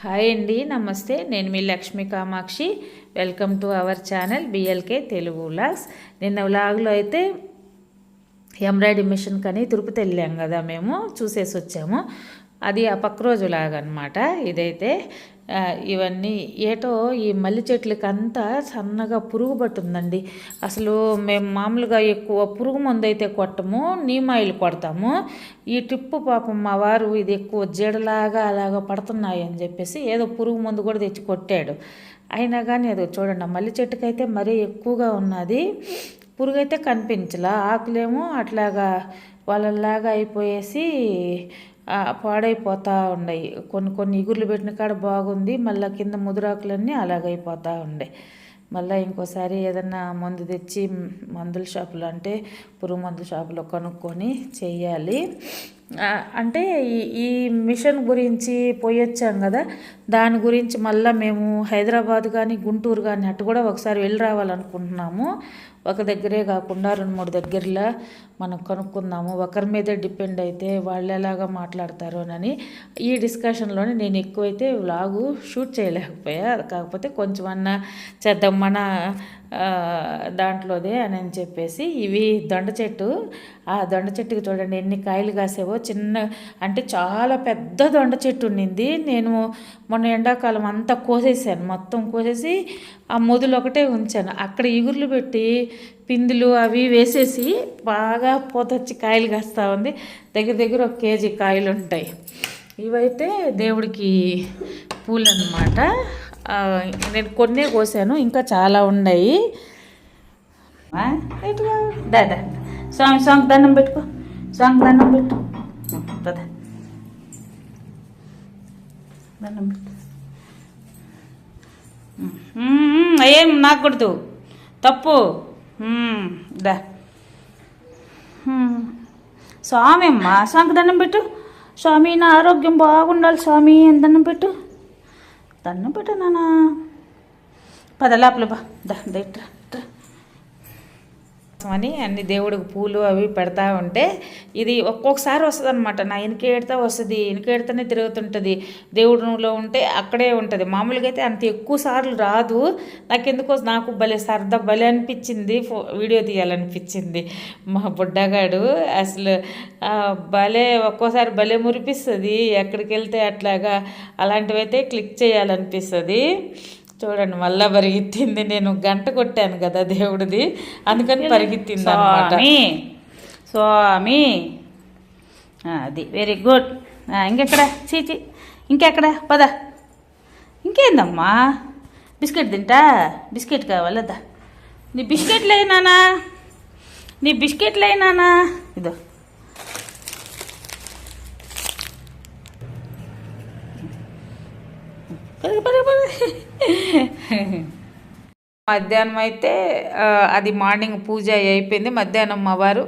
Hi అండి నమస్తే. నేను మీ Lakshmi Kamakshi. Welcome to our channel BLK Telugu vlogs. నిన్న వ్లాగ్లో అయితే ఎంబ్రాయిడరీ మిషన్ కని తిరుపతి వెళ్ళాం కదా మేము చూసేసి వచ్చాము. అది ఆ పక్క రోజు లాగనమాట. ఇదైతే ఇవన్నీ ఏటో ఈ మల్లి చెట్లకి అంతా సన్నగా పురుగు పట్టుందండి అసలు మేము మామూలుగా ఎక్కువ పురుగు మందు అయితే కొట్టము నీమాయిలు కొడతాము. ఈ ట్రిప్పు పాపం మా వారు ఇది ఎక్కువ జడలాగా అలాగా పడుతున్నాయి అని చెప్పేసి ఏదో పురుగు మందు కూడా తెచ్చి కొట్టాడు. అయినా కానీ అది చూడండి మల్లె మల్లి చెట్టుకైతే మరీ ఎక్కువగా ఉన్నది. పురుగు అయితే కనిపించలా ఆకులేమో అట్లాగా వాళ్ళలాగా అయిపోయేసి పాడైపోతూ ఉన్నాయి కొన్ని కొన్ని ఇగుర్లు పెట్టిన కాడ బాగుంది మళ్ళీ కింద ముదురాకులన్నీ అలాగైపోతూ ఉండే. మళ్ళీ ఇంకోసారి ఏదన్నా మందు తెచ్చి మందుల షాపులో అంటే పురుగు మందుల షాపులో కొనుక్కొని చేయాలి అంటే ఈ ఈ మిషన్ గురించి పోయొచ్చాం కదా దాని గురించి మళ్ళీ మేము హైదరాబాద్ కానీ గుంటూరు కానీ అటు కూడా ఒకసారి వెళ్ళి రావాలనుకుంటున్నాము. ఒక దగ్గరే కాకుండా రెండు మూడు దగ్గరలో మనం కనుక్కుందాము. ఒకరి మీదే డిపెండ్ అయితే వాళ్ళు ఎలాగా మాట్లాడతారు అని ఈ డిస్కషన్లోనే నేను ఎక్కువైతే వ్లాగు షూట్ చేయలేకపోయా. కాకపోతే కొంచెం అన్నా చేద్దాం మన దాంట్లోదే అని అని చెప్పేసి ఇవి దొండ చెట్టు. ఆ దొండ చెట్టుకి చూడండి ఎన్ని కాయలు కాసేవో. చిన్న అంటే చాలా పెద్ద దొండ చెట్టు ఉండింది. నేను మొన్న ఎండాకాలం అంతా కోసేసాను. మొత్తం కోసేసి ఆ మొదలు ఒకటే ఉంచాను. అక్కడ ఇగుర్లు పెట్టి పిందులు అవి వేసేసి బాగా పోతొచ్చి కాయలు కాస్తూ ఉంది. దగ్గర దగ్గర ఒక కేజీ కాయలు ఉంటాయి. ఇవైతే దేవుడికి పూలు అనమాట నేను కొన్నే కోసాను. ఇంకా చాలా ఉన్నాయి. దాదా స్వామి స్వామికి దండం పెట్టుకో. స్వామికి దండం పెట్టు. దాదా దండం పెట్టు ఏం నాకు తప్పు. దా. స్వామి అమ్మా స్వామికి దండం పెట్టు. స్వామి నా ఆరోగ్యం బాగుండాలి స్వామి అని దండం పెట్టు. దండం పెట్టు నానా పద బా దా దా అని అన్ని దేవుడికి పూలు అవి పెడతా ఉంటే ఇది ఒక్కొక్కసారి వస్తుంది అనమాట నా వెనకేడితే వస్తుంది వెనకేడితేనే తిరుగుతుంటుంది. దేవుడులో ఉంటే అక్కడే ఉంటుంది. మామూలుగా అయితే అంత ఎక్కువ సార్లు రాదు. నాకెందుకో నాకు భలే సరదా భలే అనిపించింది ఫో వీడియో తీయాలనిపించింది. మా బుడ్డగాడు అసలు భలే ఒక్కోసారి భలే మురిపిస్తుంది. ఎక్కడికి వెళ్తే అట్లాగా అలాంటివైతే క్లిక్ చేయాలనిపిస్తుంది. చూడండి మళ్ళా పరిగెత్తింది. నేను గంట కొట్టాను కదా దేవుడిది. అందుకని పరిగెత్తింది అనమాట స్వామి అది వెరీ గుడ్ ఇంకెక్కడ? చీచి ఇంకెక్కడ? పద. ఇంకేందమ్మా? బిస్కెట్ తింటా? బిస్కెట్ కావాలదా నీ బిస్కెట్లు అయినానా నీ బిస్కెట్లు అయినానా ఇదో పద, పద, పద. మధ్యాహ్నం అయితే అది మార్నింగ్ పూజ అయిపోయింది. మధ్యాహ్నం మా వారు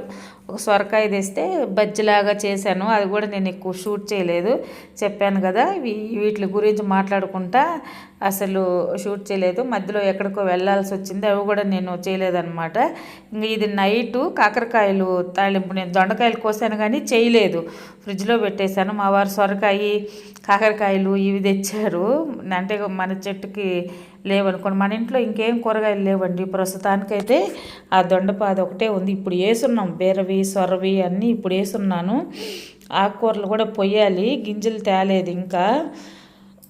ఒక సొరకాయ తెస్తే బజ్జిలాగా చేశాను. అది కూడా నేను ఎక్కువ షూట్ చేయలేదు. చెప్పాను కదా వీటి గురించి మాట్లాడుకుంటా అసలు షూట్ చేయలేదు. మధ్యలో ఎక్కడికో వెళ్ళాల్సి వచ్చింది. అవి కూడా నేను చేయలేదన్నమాట. ఇంకా ఇది నైటు కాకరకాయలు తాలింపు. నేను దొండకాయలు కోసాను కానీ చేయలేదు. ఫ్రిడ్జ్లో పెట్టేశాను. మా వారు సొరకాయ కాకరకాయలు ఇవి తెచ్చారు. అంటే మన చెట్టుకి లేవనుకోండి. మన ఇంట్లో ఇంకేం కూరగాయలు లేవండి. ప్రస్తుతానికైతే ఆ దొండపాద ఒకటే ఉంది. ఇప్పుడు వేసున్నాం. బీరవి సొరవి అన్నీ ఇప్పుడు వేసున్నాను. ఆకుకూరలు కూడా పొయ్యాలి. గింజలు తేలేదు ఇంకా.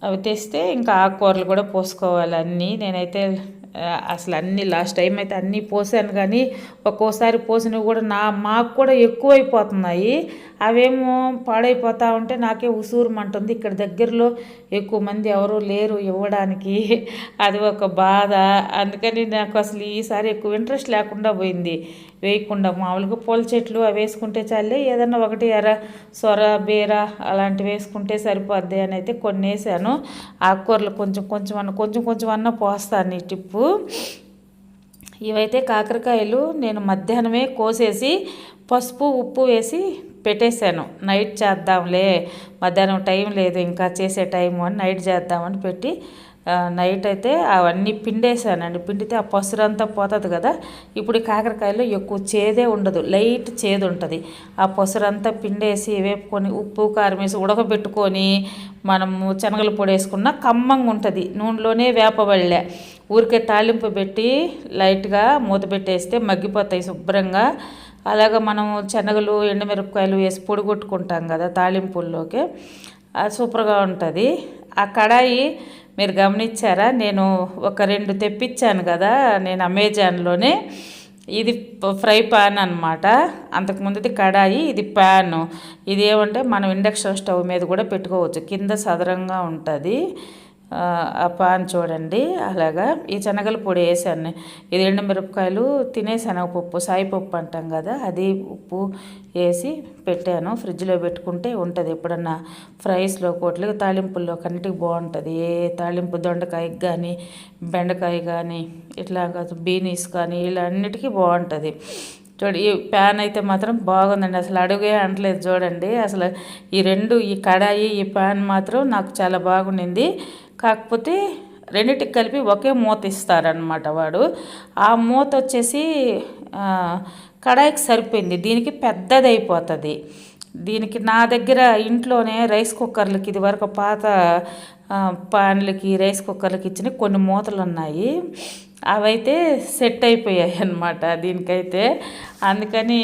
అవి తెస్తే ఇంకా ఆకుకూరలు కూడా పోసుకోవాలి అన్నీ. నేనైతే అసలు అన్ని లాస్ట్ టైం అయితే అన్నీ పోసాను కానీ ఒక్కోసారి పోసినవి కూడా నా మాకు కూడా ఎక్కువైపోతున్నాయి. అవేమో పాడైపోతా ఉంటే నాకే ఉసూరుమంటుంది ఇక్కడ దగ్గరలో ఎక్కువ మంది ఎవరు లేరు ఇవ్వడానికి. అది ఒక బాధ. అందుకని నాకు అసలు ఈసారి ఎక్కువ ఇంట్రెస్ట్ లేకుండా పోయింది. వేయకుండా మామూలుగా పూల చెట్లు అవి వేసుకుంటే చాలే ఏదన్నా ఒకటి ఎర్ర సొర బీర అలాంటివి వేసుకుంటే సరిపోద్ది అని అయితే కొన్ని వేసాను ఆకుకూరలు కొంచెం కొంచెం అన్న కొంచెం కొంచెం అన్న పోస్తాను ఈ టిప్పు. ఇవైతే కాకరకాయలు నేను మధ్యాహ్నమే కోసేసి పసుపు ఉప్పు వేసి పెట్టేశాను. నైట్ చేద్దాంలే మధ్యాహ్నం టైం లేదు ఇంకా చేసే టైం అని నైట్ చేద్దామని పెట్టి నైట్ అయితే అవన్నీ పిండేసానండి. పిండితే ఆ పసురంతా పోతుంది కదా. ఇప్పుడు కాకరకాయలో ఎక్కువ చేదే ఉండదు. లైట్ చేదు ఉంటుంది. ఆ పసురంతా పిండేసి వేపుకొని ఉప్పు కారం వేసి ఉడకబెట్టుకొని మనము శనగల పొడి వేసుకున్న కమ్మంగా ఉంటుంది. నూనెలోనే వేపబడలే. ఊరికే తాలింపు పెట్టి లైట్గా మూత పెట్టేస్తే మగ్గిపోతాయి శుభ్రంగా. అలాగ మనం శనగలు ఎండుమిరపకాయలు వేసి పొడిగొట్టుకుంటాం కదా తాలింపుల్లోకి. అది సూపర్గా ఉంటుంది. ఆ కడాయి మీరు గమనించారా? నేను ఒక రెండు తెప్పించాను కదా నేను అమెజాన్లోనే. ఇది ఫ్రై పాన్ అనమాట అంతకుముందుది కడాయి ఇది ప్యాన్ ఇది ఏమంటే మనం ఇండక్షన్ స్టవ్ మీద కూడా పెట్టుకోవచ్చు. కింద సదరంగా ఉంటుంది. ఆ, పాన్ చూడండి. అలాగా ఈ శనగల పొడి వేసాను ఇది ఎండుమిరపకాయలు తినే శనగపప్పు సాయిపప్పు అంటాం కదా అది ఉప్పు వేసి పెట్టాను. ఫ్రిడ్జ్లో పెట్టుకుంటే ఉంటుంది. ఎప్పుడన్నా ఫ్రైస్లో కోట్లకి తాలింపుల్లో కన్నిటికి బాగుంటుంది. ఏ తాలింపు దొండకాయకి కానీ బెండకాయ కానీ ఇట్లా బీనీస్ కానీ ఇలా అన్నిటికీ బాగుంటుంది. చూడండి ఈ ప్యాన్ అయితే మాత్రం బాగుందండి. అసలు అడుగే అంటలేదు చూడండి. అసలు ఈ రెండు ఈ కడాయి ఈ ప్యాన్ మాత్రం నాకు చాలా బాగుండింది. కాకపోతే రెండింటికి కలిపి ఒకే మూత ఇస్తారనమాట వాడు. ఆ మూత వచ్చేసి కడాయికి సరిపోయింది. దీనికి పెద్దది అయిపోతుంది దీనికి నా దగ్గర ఇంట్లోనే రైస్ కుక్కర్లకి ఇది వరకు పాత పాన్లకి రైస్ కుక్కర్లకి ఇచ్చిన కొన్ని మూతలు ఉన్నాయి అవైతే సెట్ అయిపోయాయి అన్నమాట దీనికైతే. అందుకని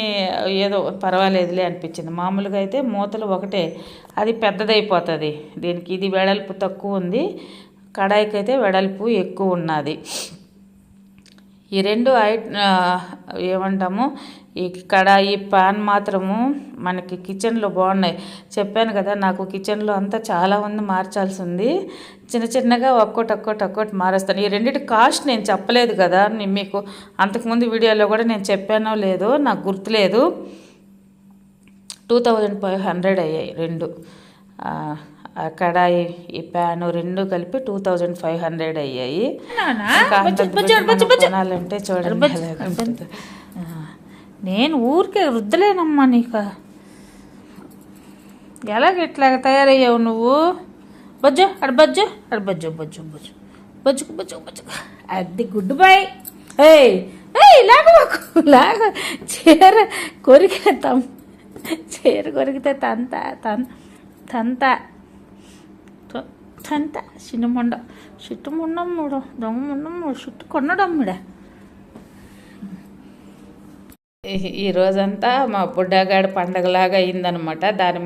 ఏదో పర్వాలేదులే అనిపించింది. మామూలుగా అయితే మూతలు ఒకటే. అది పెద్దదైపోతుంది. దీనికి ఇది వెడల్పు తక్కువ ఉంది. కడాయికి అయితే వెడల్పు ఎక్కువ ఉన్నది. ఈ రెండు ఐ ఏమంటాము ఈ కడాయి పాన్ మాత్రము మనకి కిచెన్లో బాగున్నాయి. చెప్పాను కదా నాకు కిచెన్లో అంతా చాలా ఉంది మార్చాల్సి ఉంది చిన్న చిన్నగా ఒక్కోటి ఒక్కోటి ఒక్కోటి మారేస్తాను. ఈ రెండింటి కాస్ట్ నేను చెప్పలేదు కదా నేను మీకు అంతకుముందు వీడియోలో కూడా నేను చెప్పానో లేదో నాకు గుర్తులేదు. టూ థౌజండ్ ఫైవ్ హండ్రెడ్ అయ్యాయి రెండు. కడాయి ఈ ప్యాను రెండు కలిపి టూ థౌజండ్ ఫైవ్ హండ్రెడ్ అయ్యాయి. కొనాలంటే చూడండి నేను ఊరికే రుద్దలేనమ్మా నీకు. ఎలాగ ఇట్లా తయారయ్యావు నువ్వు? బజ్జు అడ బజ్జు అడ బజ్జు బజ్జు బజ్జు. బజ్జుకు బజ్జు బజ్జుకు. అది గుడ్ బాయ్. ఏయ్! ఏయ్ లాగ లాగ. చీర కొరికే తమ్ చీర కొరికితే తంత తన్ తంత. త- తంత చిన్నముండ చుట్టు మూడు దొంగ ముండం మూడు. చుట్టు కొన్నడం ఈ- ఈ రోజంతా మా బుడ్డగాడి పండగలాగా అయిందనమాట. దాని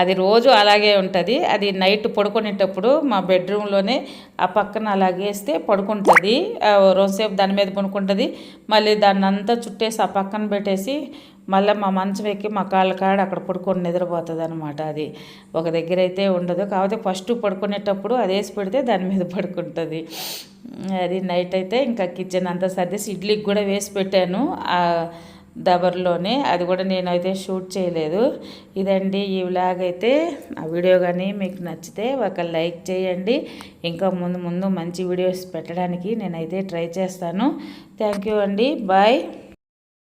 అది రోజు అలాగే ఉంటుంది. అది నైట్ పడుకునేటప్పుడు మా బెడ్రూమ్లోనే ఆ పక్కన అలాగే వేస్తే పడుకుంటుంది. రోజుసేపు దాని మీద పడుకుంటుంది. మళ్ళీ దాన్ని అంతా చుట్టేసి ఆ పక్కన పెట్టేసి మళ్ళీ మా మంచం ఎక్కి మా కాళ్ళ కాడ అక్కడ పడుకొని నిద్రపోతుంది అనమాట అది. ఒక దగ్గర అయితే ఉండదు. కాకపోతే ఫస్ట్ పడుకునేటప్పుడు అది వేసి పెడితే దాని మీద పడుకుంటుంది. అది నైట్ అయితే ఇంకా కిచెన్ అంతా సర్దేసి ఇడ్లీకి కూడా వేసి పెట్టాను. దబర్లోనే. అది కూడా నేనైతే షూట్ చేయలేదు. ఇదండి ఈ వ్లాగ్ అయితే. ఆ వీడియో కానీ మీకు నచ్చితే ఒక లైక్ చేయండి. ఇంకా ముందు ముందు మంచి వీడియోస్ పెట్టడానికి నేనైతే ట్రై చేస్తాను. థ్యాంక్ యూ అండి. బాయ్.